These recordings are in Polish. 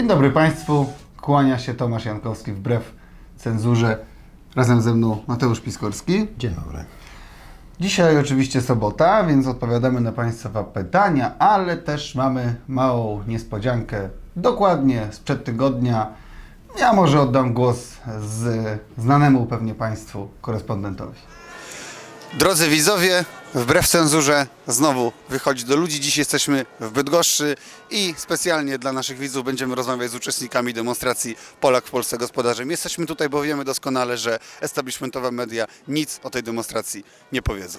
Dzień dobry Państwu. Kłania się Tomasz Jankowski wbrew cenzurze. Razem ze mną Mateusz Piskorski. Dzień dobry. Dzisiaj oczywiście sobota, więc odpowiadamy na Państwa pytania, ale też mamy małą niespodziankę. Dokładnie sprzed tygodnia. Ja może oddam głos z znanemu pewnie Państwu korespondentowi. Drodzy widzowie, wbrew cenzurze znowu wychodzi do ludzi. Dziś jesteśmy w Bydgoszczy i specjalnie dla naszych widzów będziemy rozmawiać z uczestnikami demonstracji Polak w Polsce gospodarzem. Jesteśmy tutaj, bo wiemy doskonale, że establishmentowe media nic o tej demonstracji nie powiedzą.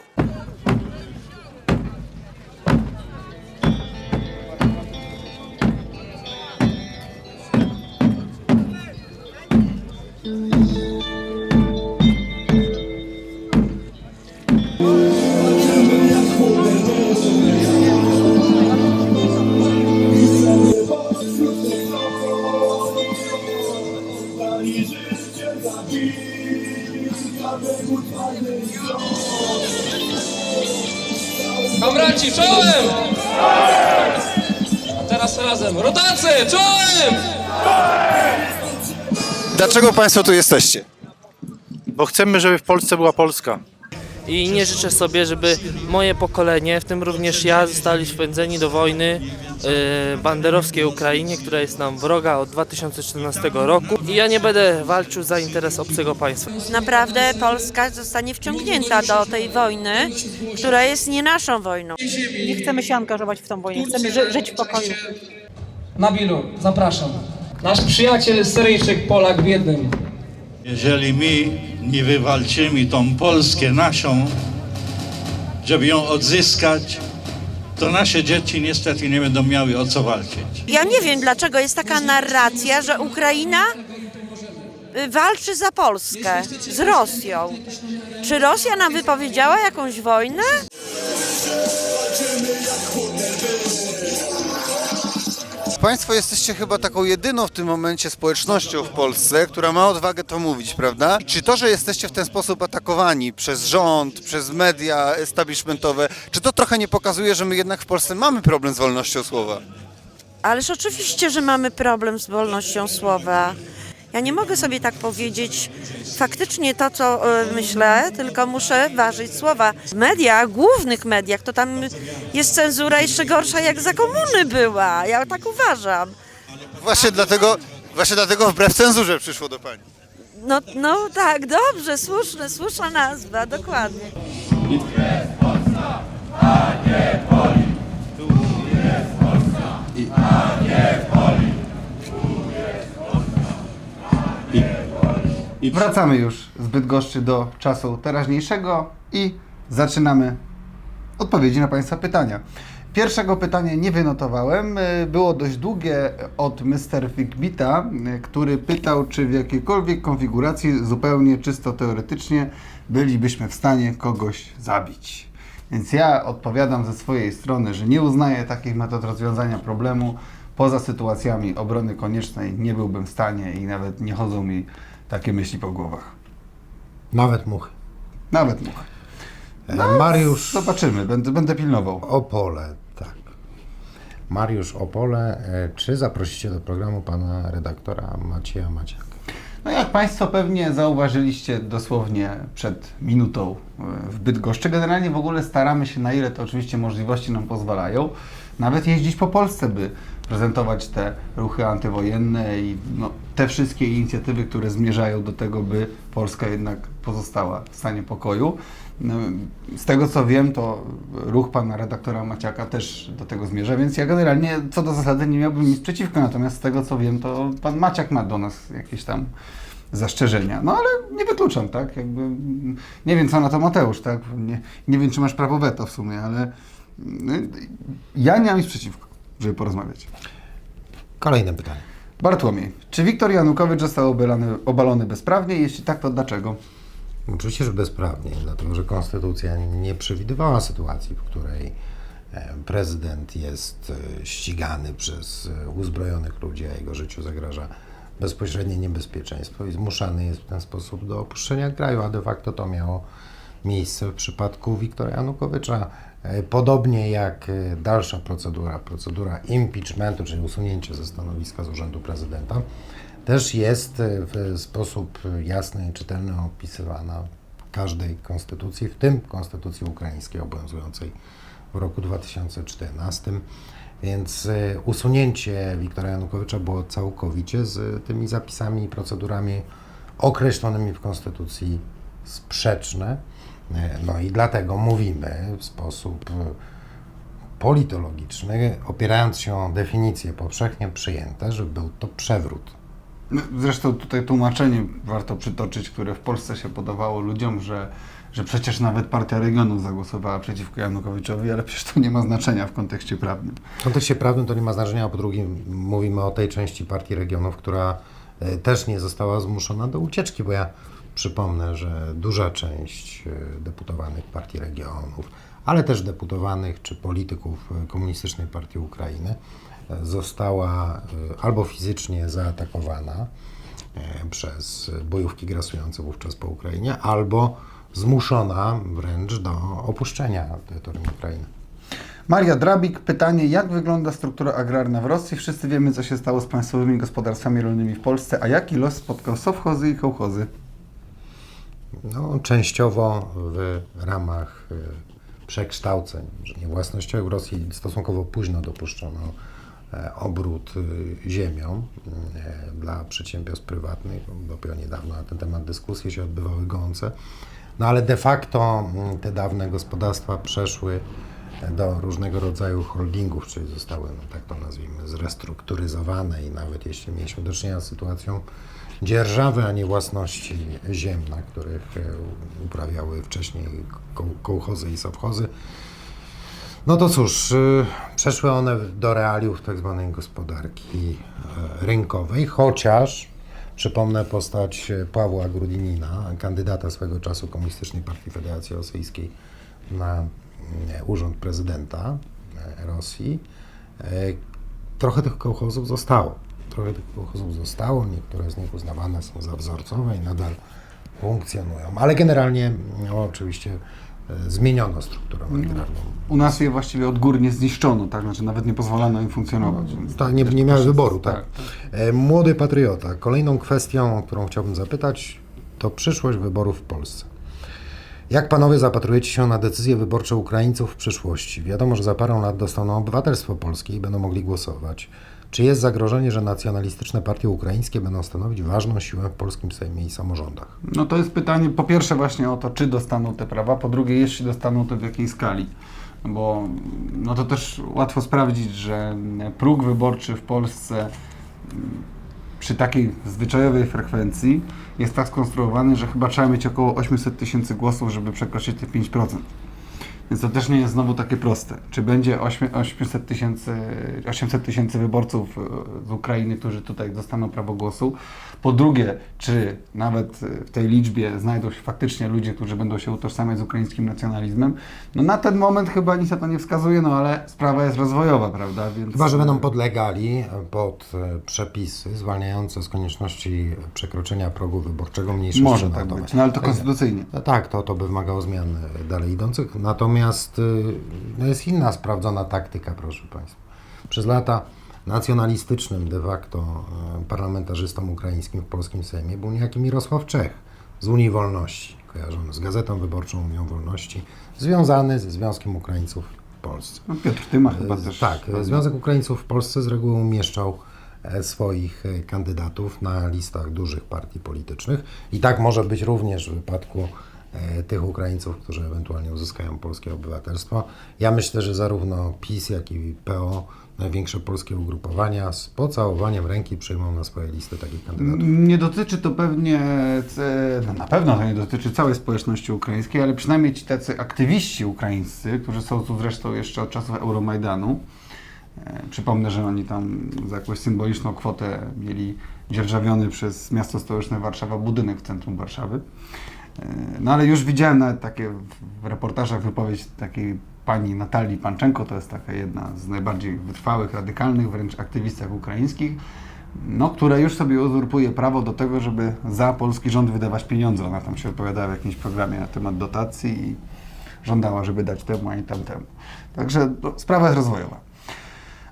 Czołem! A teraz razem. Rodacy, czołem! Dlaczego Państwo tu jesteście? Bo chcemy, żeby w Polsce była Polska. I nie życzę sobie, żeby moje pokolenie, w tym również ja, zostali spędzeni do wojny yy, banderowskiej Ukrainie, która jest nam wroga od 2014 roku. I ja nie będę walczył za interes obcego państwa. naprawdę Polska zostanie wciągnięta do tej wojny, która jest nie naszą wojną. Nie chcemy się angażować w tą wojnę, chcemy ży- żyć w pokoju. Nabilu, zapraszam. Nasz przyjaciel Syryjczyk, Polak w jednym. Jeżeli my nie wywalczymy tą Polskę naszą, żeby ją odzyskać, to nasze dzieci niestety nie będą miały o co walczyć. Ja nie wiem, dlaczego jest taka narracja, że Ukraina y, walczy za Polskę z Rosją. Czy Rosja nam wypowiedziała jakąś wojnę? Państwo jesteście chyba taką jedyną w tym momencie społecznością w Polsce, która ma odwagę to mówić, prawda? Czy to, że jesteście w ten sposób atakowani przez rząd, przez media establishmentowe, czy to trochę nie pokazuje, że my jednak w Polsce mamy problem z wolnością słowa? Ależ oczywiście, że mamy problem z wolnością słowa. Ja nie mogę sobie tak powiedzieć faktycznie to, co y, myślę, tylko muszę ważyć słowa. W mediach, głównych mediach, to tam jest cenzura jeszcze gorsza jak za komuny była. Ja tak uważam. Właśnie dlatego, właśnie dlatego wbrew cenzurze przyszło do Pani. No, no tak, dobrze, słuszne, słuszna nazwa, dokładnie. Wracamy już z Bydgoszczy do czasu teraźniejszego i zaczynamy odpowiedzi na Państwa pytania. Pierwszego pytania nie wynotowałem. y, Było dość długie od Mr. Figbita, y, który pytał, czy w jakiejkolwiek konfiguracji, zupełnie czysto teoretycznie, bylibyśmy w stanie kogoś zabić. Więc ja odpowiadam ze swojej strony, że nie uznaję takich metod rozwiązania problemu. Poza sytuacjami obrony koniecznej nie byłbym w stanie i nawet nie chodzą mi takie myśli po głowach. Nawet muchy. Nawet much. E, Mariusz Zobaczymy, będę, będę pilnował. Opole, tak. Mariusz Opole, e, czy zaprosicie do programu pana redaktora Macieja Maciaka? No jak Państwo pewnie zauważyliście dosłownie przed minutą e, w Bydgoszczy, generalnie w ogóle staramy się, na ile to oczywiście możliwości nam pozwalają, nawet jeździć po Polsce, by prezentować te ruchy antywojenne i no, te wszystkie inicjatywy, które zmierzają do tego, by Polska jednak pozostała w stanie pokoju. No, z tego co wiem, to ruch pana redaktora Maciaka też do tego zmierza, więc ja generalnie co do zasady nie miałbym nic przeciwko, natomiast z tego co wiem, to pan Maciak ma do nas jakieś tam zastrzeżenia. No ale nie wykluczam, tak? Jakby, nie wiem co na to Mateusz, tak? Nie, nie wiem czy masz prawo weto w sumie, ale mm, ja nie mam nic przeciwko, żeby porozmawiać. Kolejne pytanie. Bartłomiej, czy Wiktor Janukowicz został obalony, obalony bezprawnie? Jeśli tak, to dlaczego? Oczywiście, że bezprawnie, dlatego że konstytucja nie przewidywała sytuacji, w której e, prezydent jest e, ścigany przez e, uzbrojonych ludzi, a jego życiu zagraża bezpośrednie niebezpieczeństwo i zmuszany jest w ten sposób do opuszczenia kraju, a de facto to miało miejsce w przypadku Wiktora Janukowycza. E, Podobnie jak e, dalsza procedura, procedura impeachmentu, czyli usunięcie ze stanowiska z urzędu prezydenta, też jest e, w sposób jasny i czytelny opisywana w każdej konstytucji, w tym konstytucji ukraińskiej obowiązującej w roku 2014. Więc usunięcie Wiktora Janukowycza było całkowicie z tymi zapisami i procedurami określonymi w Konstytucji sprzeczne. E, No i dlatego mówimy w sposób e, politologiczny, opierając się o definicje powszechnie przyjęte, że był to przewrót. No, Zresztą tutaj tłumaczenie warto przytoczyć, które w Polsce się podawało ludziom, że, że przecież nawet Partia Regionów zagłosowała przeciwko Janukowiczowi, ale przecież to nie ma znaczenia w kontekście prawnym. W kontekście prawnym to nie ma znaczenia, a po drugie mówimy o tej części Partii Regionów, która e, też nie została zmuszona do ucieczki, bo ja przypomnę, że duża część e, deputowanych Partii Regionów, ale też deputowanych czy polityków e, Komunistycznej Partii Ukrainy e, została albo fizycznie zaatakowana przez bojówki grasujące wówczas po Ukrainie, albo zmuszona wręcz do opuszczenia terytorium Ukrainy. Maria Drabik, pytanie, jak wygląda struktura agrarna w Rosji? Wszyscy wiemy, co się stało z państwowymi gospodarstwami rolnymi w Polsce, a jaki los spotkał sowchozy i kołchozy? No, częściowo w ramach e, przekształceń, własnościowych Rosji stosunkowo późno dopuszczono e, obrót e, ziemią e, dla przedsiębiorstw prywatnych. Dopiero niedawno na ten temat dyskusje się odbywały gorące. No ale de facto mm, te dawne gospodarstwa przeszły do różnego rodzaju holdingów, czyli zostały, no tak to nazwijmy, zrestrukturyzowane i nawet jeśli mieliśmy do czynienia z sytuacją dzierżawy, a nie własności ziem, na których e, uprawiały wcześniej ko- kołchozy i sowchozy, no to cóż, y, przeszły one do realiów tak zwanej gospodarki e, rynkowej, chociaż przypomnę postać e, Pawła Grudinina, kandydata swego czasu Komunistycznej Partii Federacji Rosyjskiej na urząd prezydenta e, Rosji. E, Trochę tych kołchozów zostało. Trochę tych kołchozów zostało, niektóre z nich uznawane są za wzorcowe i nadal funkcjonują, ale generalnie no, oczywiście e, zmieniono strukturę agrarną. U nas je właściwie odgórnie zniszczono, tak? Znaczy nawet nie pozwalano im funkcjonować. Więc Tak, nie, nie miały wyboru, tak. tak, E, Młody patriota. Kolejną kwestią, o którą chciałbym zapytać, to przyszłość wyborów w Polsce. Jak panowie zapatrujecie się na decyzje wyborcze Ukraińców w przyszłości? Wiadomo, że za parę lat dostaną obywatelstwo polskie i będą mogli głosować. Czy jest zagrożenie, że nacjonalistyczne partie ukraińskie będą stanowić ważną siłę w polskim Sejmie i samorządach? No to jest pytanie po pierwsze właśnie o to, czy dostaną te prawa, po drugie, jeśli dostaną, to w jakiej skali. Bo no to też łatwo sprawdzić, że próg wyborczy w Polsce mm, przy takiej zwyczajowej frekwencji jest tak skonstruowany, że chyba trzeba mieć około 800 tysięcy głosów, żeby przekroczyć te 5%. Więc to też nie jest znowu takie proste. Czy będzie ośmie- 800 tysięcy 800 tysięcy wyborców e, z Ukrainy, którzy tutaj dostaną prawo głosu? Po drugie, czy nawet e, w tej liczbie znajdą się faktycznie ludzie, którzy będą się utożsamiać z ukraińskim nacjonalizmem? No na ten moment chyba nic na to nie wskazuje, no ale sprawa jest rozwojowa, prawda? Więc Chyba, że będą podlegali pod e, przepisy zwalniające z konieczności przekroczenia progu wyborczego mniejszości Może tak być, no ale to konstytucyjnie. No tak, to, to by wymagało zmian dalej idących. Natomiast y, no jest inna sprawdzona taktyka, proszę Państwa. Przez lata nacjonalistycznym de facto e, parlamentarzystą ukraińskim w polskim Sejmie był niejaki Mirosław Czech z Unii Wolności, kojarzony z Gazetą Wyborczą Unią Wolności, związany ze Związkiem Ukraińców w Polsce. No, Piotr Tyma chyba E, też. Tak, Związek Ukraińców w Polsce z reguły umieszczał e, swoich e, kandydatów na listach dużych partii politycznych i tak może być również w wypadku tych Ukraińców, którzy ewentualnie uzyskają polskie obywatelstwo. Ja myślę, że zarówno PiS, jak i PO, największe polskie ugrupowania z pocałowaniem ręki przyjmą na swoje listy takich kandydatów. Nie dotyczy to pewnie, no na pewno to nie dotyczy całej społeczności ukraińskiej, ale przynajmniej ci tacy aktywiści ukraińscy, którzy są tu zresztą jeszcze od czasów Euromajdanu. E, Przypomnę, że oni tam za jakąś symboliczną kwotę mieli dzierżawiony przez miasto stołeczne Warszawa budynek w centrum Warszawy. No ale już widziałem nawet takie w- reportażach wypowiedź takiej pani Natalii Panczenko, to jest taka jedna z najbardziej wytrwałych, radykalnych wręcz aktywistek ukraińskich, no, które już sobie uzurpuje prawo do tego, żeby za polski rząd wydawać pieniądze. Ona tam się odpowiadała w jakimś programie na temat dotacji i żądała, żeby dać temu, a nie tamtemu. Także no, sprawa jest rozwojowa.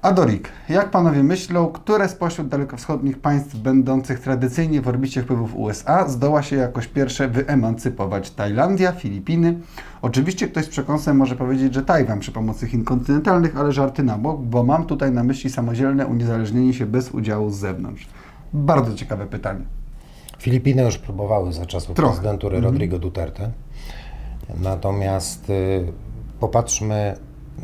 Adorik, jak panowie myślą, które spośród dalekowschodnich państw będących tradycyjnie w orbicie wpływów USA zdoła się jakoś pierwsze wyemancypować? Tajlandia, Filipiny? Oczywiście ktoś z przekąsem może powiedzieć, że Tajwan przy pomocy Chin kontynentalnych, ale żarty na bok, bo mam tutaj na myśli samodzielne uniezależnienie się bez udziału z zewnątrz. Bardzo ciekawe pytanie. Filipiny już próbowały za czasów Trochę. prezydentury Rodrigo Duterte. Natomiast y, popatrzmy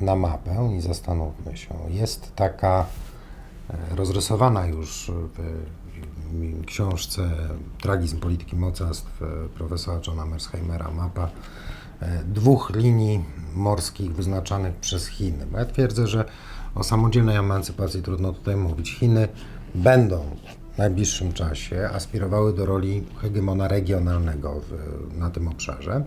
na mapę i zastanówmy się. Jest taka e, rozrysowana już w książce Tragizm polityki mocarstw e, profesora Johna Mersheimera mapa e, dwóch linii morskich wyznaczanych przez Chiny. Bo ja twierdzę, że o samodzielnej emancypacji trudno tutaj mówić. Chiny będą w najbliższym czasie aspirowały do roli hegemona regionalnego w, na tym obszarze,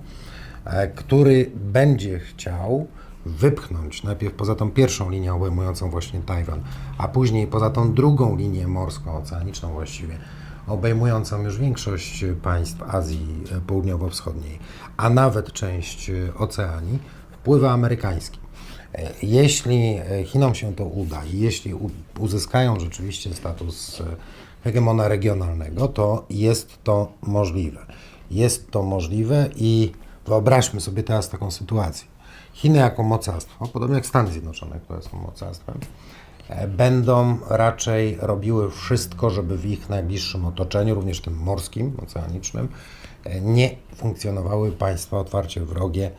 który będzie chciał wypchnąć najpierw poza tą pierwszą linią obejmującą właśnie Tajwan, a później poza tą drugą linię morską, oceaniczną właściwie, obejmującą już większość państw Azji Południowo-Wschodniej, a nawet część Oceanii, wpływy amerykańskie. E, Jeśli Chinom się to uda i jeśli uzyskają rzeczywiście status hegemona regionalnego, to jest to możliwe. Jest to możliwe i wyobraźmy sobie teraz taką sytuację. Chiny jako mocarstwo, podobnie jak Stany Zjednoczone, które są mocarstwem, e, będą raczej robiły wszystko, żeby w ich najbliższym otoczeniu, również tym morskim, oceanicznym, e, nie funkcjonowały państwa otwarcie wrogie,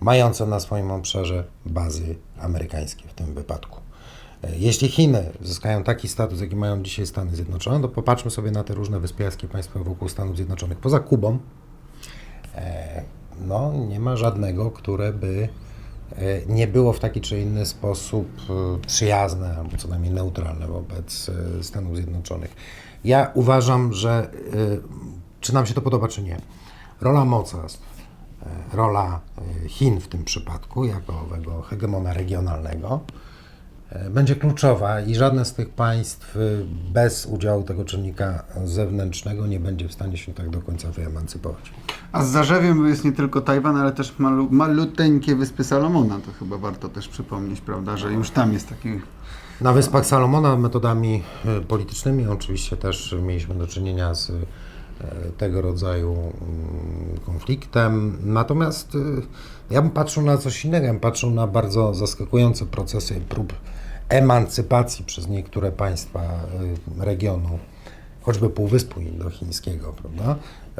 mające na swoim obszarze bazy amerykańskie w tym wypadku. E, Jeśli Chiny zyskają taki status, jaki mają dzisiaj Stany Zjednoczone, to popatrzmy sobie na te różne wyspiarskie państwa wokół Stanów Zjednoczonych. Poza Kubą, no, nie ma żadnego, które by nie było w taki czy inny sposób e, przyjazne albo co najmniej neutralne wobec e, Stanów Zjednoczonych. Ja uważam, że e, czy nam się to podoba, czy nie, rola mocarstw, e, rola e, Chin w tym przypadku, jako owego hegemona regionalnego, e, będzie kluczowa i żadne z tych państw e, bez udziału tego czynnika zewnętrznego nie będzie w stanie się tak do końca wyemancypować. A z zarzewiem jest nie tylko Tajwan, ale też malu, maluteńkie Wyspy Salomona. To chyba warto też przypomnieć, prawda, że już tam jest taki Na Wyspach Salomona metodami e, politycznymi oczywiście też mieliśmy do czynienia z e, tego rodzaju mm, konfliktem. Natomiast e, ja bym patrzył na coś innego, ja bym patrzył na bardzo zaskakujące procesy prób emancypacji przez niektóre państwa e, regionu, choćby Półwyspu Indochińskiego, prawda?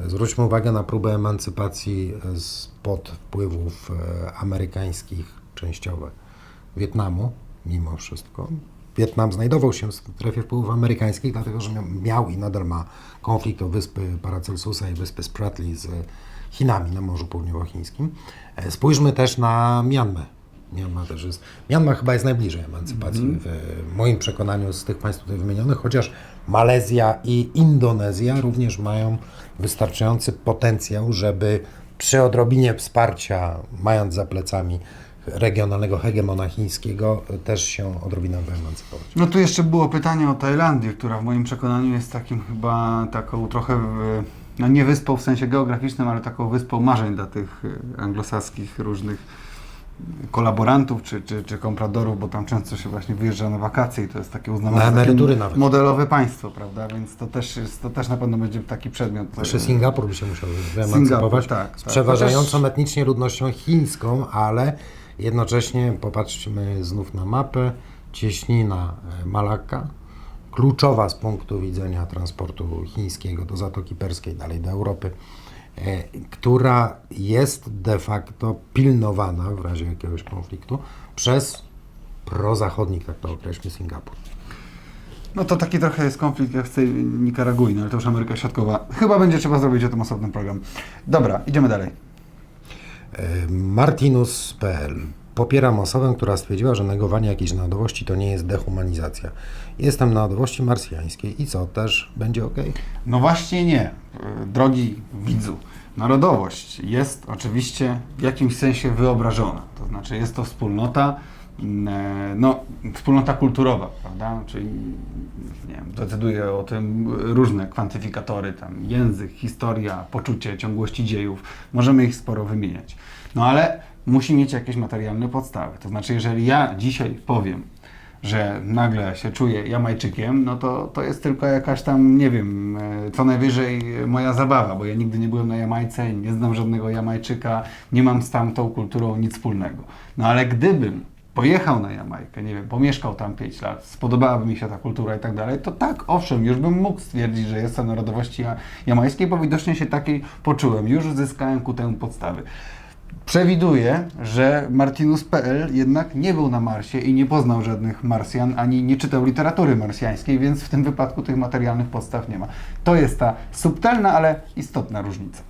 Zwróćmy uwagę na próbę emancypacji e, spod wpływów e, amerykańskich częściowo Wietnamu, mimo wszystko. Wietnam znajdował się w strefie wpływów amerykańskich, dlatego że miał i nadal ma konflikt o wyspy Paracelsusa i wyspy Spratly z Chinami na Morzu Południowochińskim. E, Spójrzmy też na Mianmę. Mianma też jest. Mianma chyba jest najbliżej emancypacji w moim przekonaniu z tych państw tutaj wymienionych, chociaż Malezja i Indonezja również mają wystarczający potencjał, żeby przy odrobinie wsparcia, mając za plecami regionalnego hegemona chińskiego, też się odrobinę wyemancypować. No tu jeszcze było pytanie o Tajlandię, która w moim przekonaniu jest takim chyba taką trochę, no nie wyspą w sensie geograficznym, ale taką wyspą marzeń dla tych y, anglosaskich różnych kolaborantów czy, czy, czy kompradorów, bo tam często się właśnie wyjeżdża na wakacje i to jest takie uznawane Na emerytury nawet. modelowe państwo, prawda? Więc to też, jest, to też na pewno będzie taki przedmiot. Jeszcze y, Singapur by się musiał wyemancypować tak, z tak. przeważającą Chociaż- etnicznie ludnością chińską, ale jednocześnie popatrzmy znów na mapę, cieśnina e, Malakka, kluczowa z punktu widzenia transportu chińskiego do Zatoki Perskiej, dalej do Europy, e, która jest de facto pilnowana w razie jakiegoś konfliktu przez prozachodnik, tak to określmy, Singapur. No to taki trochę jest konflikt jak w tej Nikaragui, no ale to już Ameryka Środkowa. Chyba będzie trzeba zrobić o tym osobny program. Dobra, idziemy dalej. E, Martinus.pl Popieram osobę, która stwierdziła, że negowanie jakiejś narodowości to nie jest dehumanizacja. Jestem narodowości marsjańskiej i co, też będzie ok? No właśnie nie, drogi widzu. Narodowość jest oczywiście w jakimś sensie wyobrażona. To znaczy jest to wspólnota mm, e, no, wspólnota kulturowa, prawda? Czyli nie wiem, decyduje o tym różne kwantyfikatory, tam język, historia, poczucie ciągłości dziejów. Możemy ich sporo wymieniać. No ale musi mieć jakieś materialne podstawy. To znaczy, jeżeli ja dzisiaj powiem, że nagle się czuję Jamajczykiem, no to, to jest tylko jakaś tam, nie wiem, e, co najwyżej moja zabawa, bo ja nigdy nie byłem na Jamajce, nie znam żadnego Jamajczyka, nie mam z tamtą kulturą nic wspólnego. No ale gdybym pojechał na Jamajkę, nie wiem, pomieszkał tam 5 lat, spodobałaby mi się ta kultura i tak dalej, to tak, owszem, już bym mógł stwierdzić, że jestem narodowości ja- jamajskiej, bo widocznie się takiej poczułem. Już zyskałem ku temu podstawy. Przewiduję, że Martinus.pl jednak nie był na Marsie i nie poznał żadnych Marsjan, ani nie czytał literatury marsjańskiej, więc w tym wypadku tych materialnych podstaw nie ma. To jest ta subtelna, ale istotna różnica.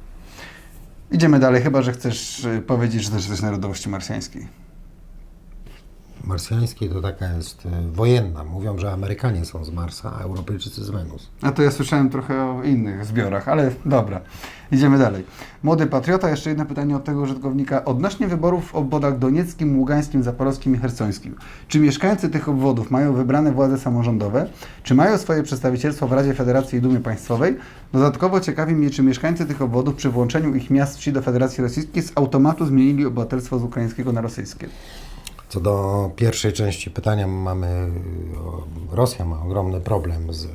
Idziemy dalej, chyba że chcesz y, powiedzieć, że też jesteś narodowości marsjańskiej. Marsjańskiej to taka jest e, wojenna. Mówią, że Amerykanie są z Marsa, a Europejczycy z Wenus. A to ja słyszałem trochę o innych zbiorach, ale dobra. Idziemy dalej. Młody patriota, jeszcze jedno pytanie od tego użytkownika. Odnośnie wyborów w obwodach donieckim, ługańskim, zaporowskim i hersońskim. Czy mieszkańcy tych obwodów mają wybrane władze samorządowe? Czy mają swoje przedstawicielstwo w Radzie Federacji i Dumie Państwowej? Dodatkowo ciekawi mnie, czy mieszkańcy tych obwodów przy włączeniu ich miast wsi do Federacji Rosyjskiej z automatu zmienili obywatelstwo z ukraińskiego na rosyjskie? Co do pierwszej części pytania, mamy, Rosja ma ogromny problem z e,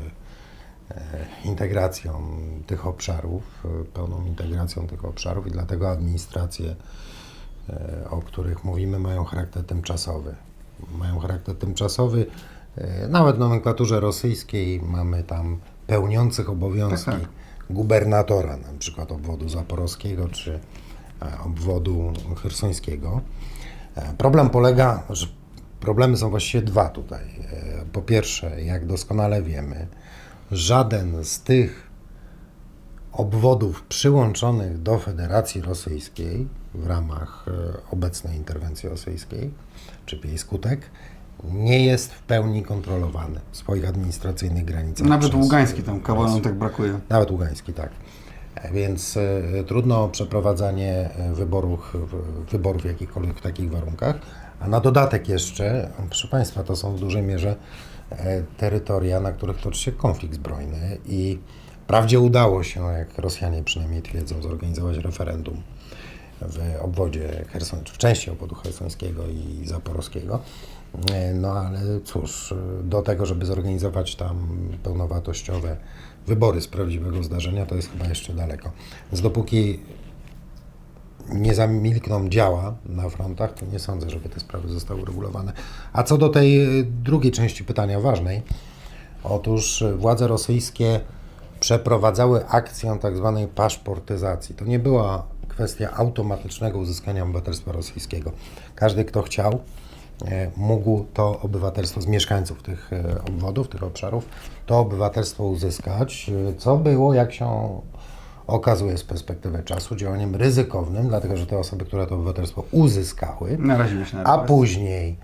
integracją tych obszarów, e, pełną integracją tych obszarów i dlatego administracje, e, o których mówimy, mają charakter tymczasowy. Mają charakter tymczasowy. Nawet w nomenklaturze rosyjskiej mamy tam pełniących obowiązki Tak, tak. gubernatora, na przykład obwodu zaporowskiego czy obwodu chersońskiego. E, Problem polega, że problemy są właściwie dwa tutaj. E, Po pierwsze, jak doskonale wiemy, żaden z tych obwodów przyłączonych do Federacji Rosyjskiej w ramach e, obecnej interwencji rosyjskiej, czy jej skutek, nie jest w pełni kontrolowany w swoich administracyjnych granicach. Nawet ługański tam kawałek tak brakuje. nawet Ługański, tak. E, Więc e, trudno przeprowadzanie e, wyborów, w- wyborów w jakichkolwiek w takich warunkach. A na dodatek jeszcze, proszę Państwa, to są w dużej mierze e, terytoria, na których toczy się konflikt zbrojny i wprawdzie udało się, jak Rosjanie przynajmniej twierdzą, zorganizować referendum w obwodzie Herson, w części obwodu hersońskiego i zaporowskiego. E, No ale cóż, e, do tego, żeby zorganizować tam pełnowartościowe wybory z prawdziwego zdarzenia, to jest chyba jeszcze daleko. Więc dopóki nie zamilkną działa na frontach, to nie sądzę, żeby te sprawy zostały uregulowane. A co do tej e, drugiej części pytania, ważnej, otóż e, władze rosyjskie przeprowadzały akcję tak zwanej paszportyzacji. To nie była kwestia automatycznego uzyskania obywatelstwa rosyjskiego. Każdy, kto chciał, mógł to obywatelstwo z mieszkańców tych e, obwodów, tych obszarów, to obywatelstwo uzyskać, e, co było, jak się okazuje z perspektywy czasu, działaniem ryzykownym, dlatego że te osoby, które to obywatelstwo uzyskały, a później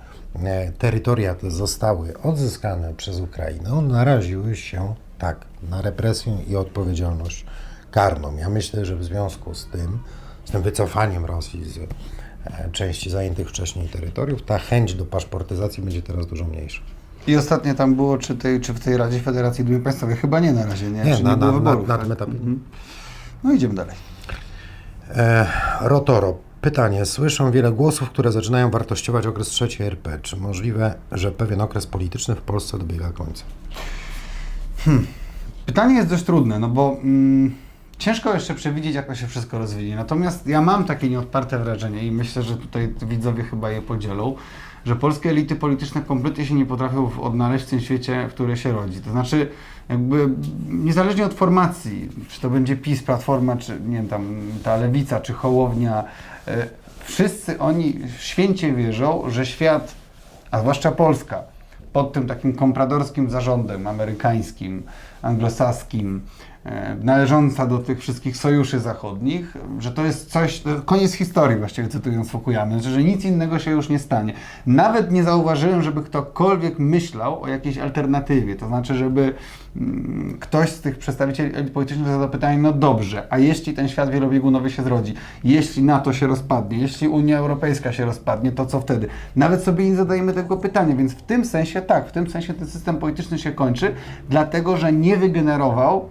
e, terytoria te zostały odzyskane przez Ukrainę, naraziły się tak na represję i odpowiedzialność karną. Ja myślę, że w związku z tym, z tym wycofaniem Rosji z e, części zajętych wcześniej terytoriów, ta chęć do paszportyzacji będzie teraz dużo mniejsza. I ostatnie tam było, czy, tej, czy w tej Radzie Federacji Dumy Państwowej? Chyba nie na razie, nie? Nie, Czy na- nie było na- wyborów, na tak? tym etapie. Mhm. No idziemy dalej. E, Rotoro. Pytanie. Słyszę wiele głosów, które zaczynają wartościować okres trzeciej RP. Czy możliwe, że pewien okres polityczny w Polsce dobiega końca? Pytanie jest dość trudne, no bo mm, ciężko jeszcze przewidzieć, jak to się wszystko rozwinie. Natomiast ja mam takie nieodparte wrażenie i myślę, że tutaj widzowie chyba je podzielą, że polskie elity polityczne kompletnie się nie potrafią odnaleźć w tym świecie, w którym się rodzi. To znaczy, jakby niezależnie od formacji, czy to będzie PiS, Platforma, czy nie wiem, tam ta Lewica, czy Hołownia, e, wszyscy oni święcie wierzą, że świat, a zwłaszcza Polska, pod tym takim kompradorskim zarządem amerykańskim, anglosaskim, należąca do tych wszystkich sojuszy zachodnich, że to jest coś, koniec historii właściwie cytując Fukuyamę, że nic innego się już nie stanie. Nawet nie zauważyłem, żeby ktokolwiek myślał o jakiejś alternatywie, to znaczy, żeby mm, ktoś z tych przedstawicieli elit politycznych zadał pytanie, no dobrze, a jeśli ten świat wielobiegunowy się zrodzi, jeśli NATO się rozpadnie, jeśli Unia Europejska się rozpadnie, to co wtedy? Nawet sobie nie zadajemy tego pytania, więc w tym sensie tak, w tym sensie ten system polityczny się kończy, dlatego że nie wygenerował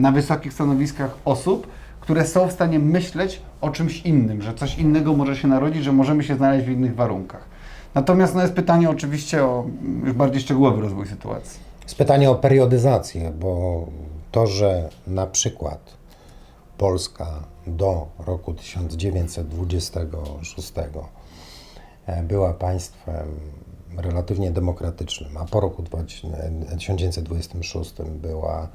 na wysokich stanowiskach osób, które są w stanie myśleć o czymś innym, że coś innego może się narodzić, że możemy się znaleźć w innych warunkach. Natomiast no, jest pytanie oczywiście o już bardziej szczegółowy rozwój sytuacji. Jest pytanie o periodyzację, bo to, że na przykład Polska do roku 1926 e, była państwem relatywnie demokratycznym, a po roku 20- 1926 była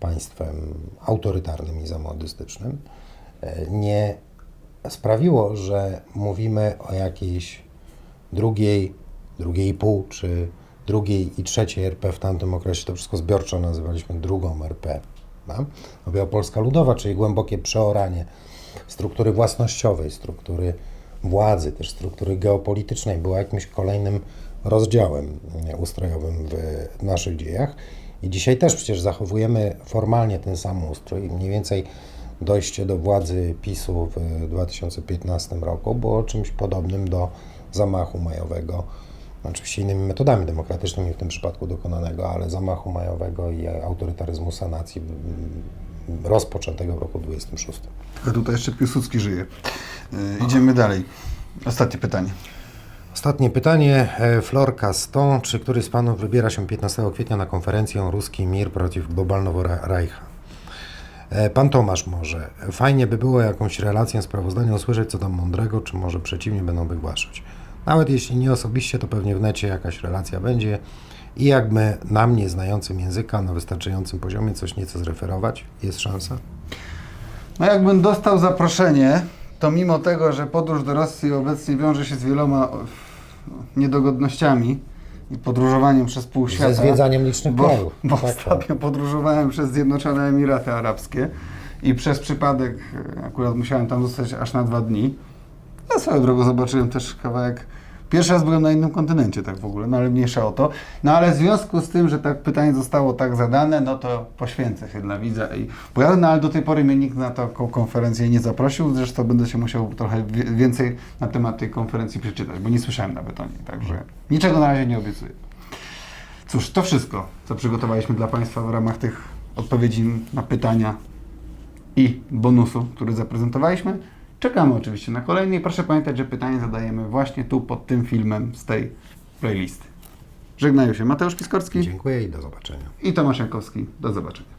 państwem autorytarnym i zamodystycznym, e, nie sprawiło, że mówimy o jakiejś drugiej, drugiej pół, czy drugiej i trzeciej RP w tamtym okresie, to wszystko zbiorczo nazywaliśmy drugą RP. No? Mówię Polska Ludowa, czyli głębokie przeoranie struktury własnościowej, struktury władzy, też struktury geopolitycznej była jakimś kolejnym rozdziałem e, ustrojowym w naszych dziejach. I dzisiaj też przecież zachowujemy formalnie ten sam ustrój. Mniej więcej dojście do władzy PiSu w 2015 roku było czymś podobnym do zamachu majowego. Oczywiście innymi metodami demokratycznymi w tym przypadku dokonanego, ale zamachu majowego i autorytaryzmu sanacji rozpoczętego w roku 26. A tutaj jeszcze Piłsudski żyje. Yy, idziemy dalej. Ostatnie pytanie. Ostatnie pytanie. E, Florka 100. Czy któryś z panów wybiera się 15 kwietnia na konferencję Ruski Mir przeciw globalnego Reicha? E, Pan Tomasz może. Fajnie by było jakąś relację, sprawozdanie usłyszeć, co tam mądrego, czy może przeciwnie będą wygłaszać. Nawet jeśli nie osobiście, to pewnie w necie jakaś relacja będzie i jakby nam, nie znającym języka, na wystarczającym poziomie coś nieco zreferować, jest szansa? No jakbym dostał zaproszenie, to mimo tego, że podróż do Rosji obecnie wiąże się z wieloma niedogodnościami i podróżowaniem przez pół świata. Ze zwiedzaniem licznych bo, krajów. Bo Tak, tak. ostatnio podróżowałem przez Zjednoczone Emiraty Arabskie i przez przypadek e, akurat musiałem tam zostać aż na dwa dni. Ja swoją drogą zobaczyłem też kawałek. Pierwszy raz byłem na innym kontynencie, tak w ogóle, no ale mniejsza o to. No ale w związku z tym, że tak pytanie zostało tak zadane, no to poświęcę się dla widza i pojadę, no ale do tej pory mnie nikt na taką konferencję nie zaprosił, zresztą będę się musiał trochę więcej na temat tej konferencji przeczytać, bo nie słyszałem nawet o niej, także niczego na razie nie obiecuję. Cóż, to wszystko, co przygotowaliśmy dla Państwa w ramach tych odpowiedzi na pytania i bonusu, który zaprezentowaliśmy. Czekamy oczywiście na kolejny i proszę pamiętać, że pytanie zadajemy właśnie tu pod tym filmem z tej playlisty. Żegnają się Mateusz Piskorski Dziękuję i do zobaczenia. i Tomasz Jankowski. Do zobaczenia.